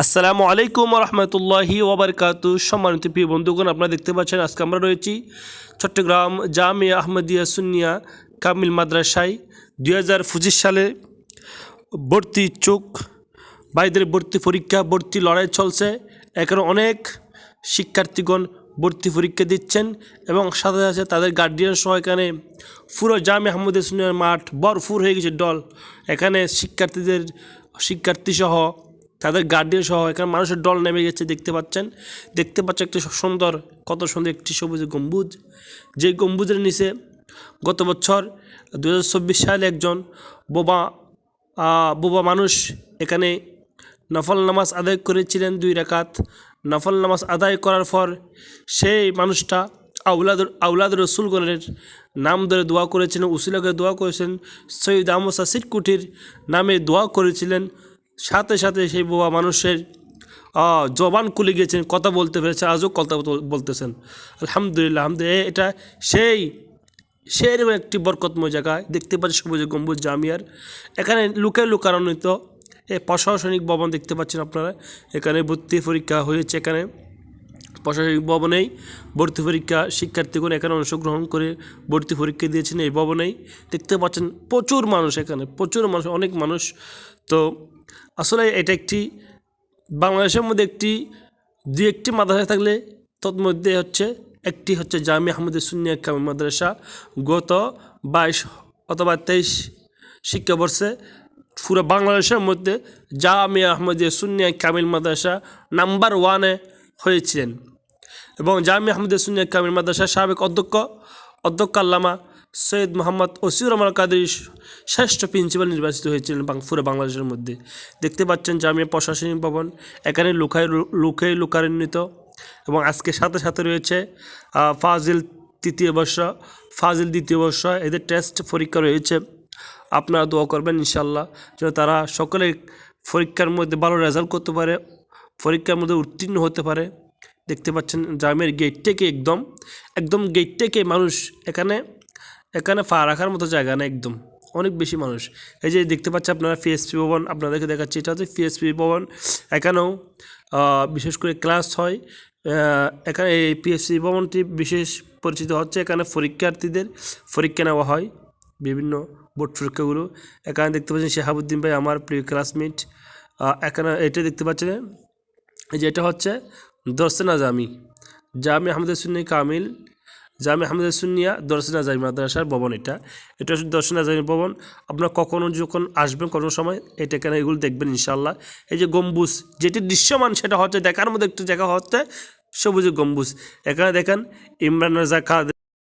আসসালামু আলাইকুম রহমতুল্লাহি ওবরকাতু। সম্মানিত প্রিয় বন্ধুগণ, আপনারা দেখতে পাচ্ছেন আজকে আমরা রয়েছি চট্টগ্রাম জামিয়া আহমদিয়া সুনিয়া কামিল মাদ্রাসায় দুই হাজার পঁচিশ সালে ভর্তি ইচ্ছুক ভাইদের ভর্তি পরীক্ষা, ভর্তি লড়াই চলছে। এখানে অনেক শিক্ষার্থীগণ ভর্তি পরীক্ষা দিচ্ছেন এবং সাথে সাথে তাদের গার্ডিয়ান সহ এখানে পুরো জামে আহমদ সুনিয়ার মাঠ ভরপুর হয়ে গেছে দল। এখানে শিক্ষার্থীদের শিক্ষার্থী সহ তাদের গার্ডিয়ান সহ এখানে মানুষের দল নেমে গেছে, দেখতে পাচ্ছেন। দেখতে পাচ্ছেন একটি সুন্দর, কত সুন্দর একটি সবুজ গম্বুজ। যে গম্বুজের নিচে গত বছর দু হাজার চব্বিশ সালে একজন বোবা বোবা মানুষ এখানে নফল নামাজ আদায় করেছিলেন দুই রাকাত। নফল নামাজ আদায় করার পর সেই মানুষটা আউলাদ আউলাদ রসুলগণের নাম ধরে দোয়া করেছিলেন, উসিলাকে দোয়া করেছেন সৈয়দ আমসা সিটকুটির নামে দোয়া করেছিলেন। সাথে সাথে সেই বোবা মানুষের জবান খুলে গিয়েছেন, কথা বলতে পেরেছে, আজও কথা বলতেছেন। আলহামদুলিল্লাহ আলহামদুলিল্লাহ এটা সেই সেরকম একটি বরকতময় জায়গায় দেখতে পাচ্ছি সবুজ গম্বুজ জামিয়ার। এখানে লুকে লুকান্বিত এই প্রশাসনিক ভবন দেখতে পাচ্ছেন আপনারা। এখানে ভর্তি পরীক্ষা হয়েছে এখানে। প্রশাসনিক ভবনেই ভর্তি পরীক্ষা শিক্ষার্থীগণ এখানে অংশগ্রহণ করে ভর্তি পরীক্ষা দিয়েছেন এই ভবনেই। দেখতে পাচ্ছেন প্রচুর মানুষ এখানে, প্রচুর মানুষ, অনেক মানুষ। তো আসলে এটা একটি বাংলাদেশের মধ্যে একটি, দুই একটি মাদ্রাসা থাকলে তন্মধ্যে হচ্ছে একটি হচ্ছে জামি আহমদ সুনিয়া কামিল মাদ্রাসা। গত বাইশ অথবা তেইশ শিক্ষাবর্ষে পুরো বাংলাদেশের মধ্যে জামিয়া আহমদ সুনিয়া কামিল মাদ্রাসা নাম্বার ওয়ানে হয়েছিলেন। এবং জামি আহমদ সুনিয়া কামিল মাদ্রাসার সাবেক অধ্যক্ষ অধ্যক্ষ আল্লামা সৈয়দ মোহাম্মদ ওসিউর রহমান কাদের শ্রেষ্ঠ প্রিন্সিপাল নির্বাচিত হয়েছিলেন পুরো বাংলাদেশের মধ্যে। দেখতে পাচ্ছেন জামিয়া প্রশাসনিক ভবন, এখানে লুকায় লুকে লুকারান্বিত এবং আজকে সাথে সাথে রয়েছে ফাজিল তৃতীয় বর্ষ, ফাজিল দ্বিতীয় বর্ষ, এদের টেস্ট পরীক্ষা রয়েছে। আপনারা দোয়া করবেন ইনশাল্লাহ যেন তারা সকলে পরীক্ষার মধ্যে ভালো রেজাল্ট করতে পারে, পরীক্ষার মধ্যে উত্তীর্ণ হতে পারে। দেখতে পাচ্ছেন জামের গেট থেকে একদম একদম গেট থেকে মানুষ এখানে এখানে পা রাখার মতো জায়গা না একদম। অনেক বেশি মানুষ। এই যে দেখতে পাচ্ছি আপনারা পিএসপি ভবন, আপনাদেরকে দেখাচ্ছি। এটা হচ্ছে পিএসপি ভবন। এখানেও বিশেষ করে ক্লাস হয়। এখানে এই পিএসসি ভবনটি বিশেষ পরিচিত হচ্ছে এখানে পরীক্ষার্থীদের। পরীক্ষা নেওয়া হয় বিভিন্ন বোর্ড পরীক্ষাগুলো। এখানে দেখতে পাচ্ছেন শেহাবুদ্দিন ভাই, আমার প্রিয় ক্লাসমেট। এখানে এটা দেখতে পাচ্ছেন, এই যে এটা হচ্ছে দর্শনা জামি জামি আহমদ সুন্নি কামিল। জামি আহমদ সুনিয়া দর্শন জামি মাদ্রাসার ভবন এটা। এটা হচ্ছে দর্শন জামি ভবন। আপনারা কখনো যখন আসবেন কোনো সময় এটা কেন এগুলো দেখবেন ইনশাল্লাহ এই যে গম্বুজ, যেটি দৃশ্যমান সেটা হচ্ছে দেখার মধ্যে একটু জায়গা হচ্ছে সবুজ গম্বুজ। এখানে দেখেন ইমরান রাজা খাদ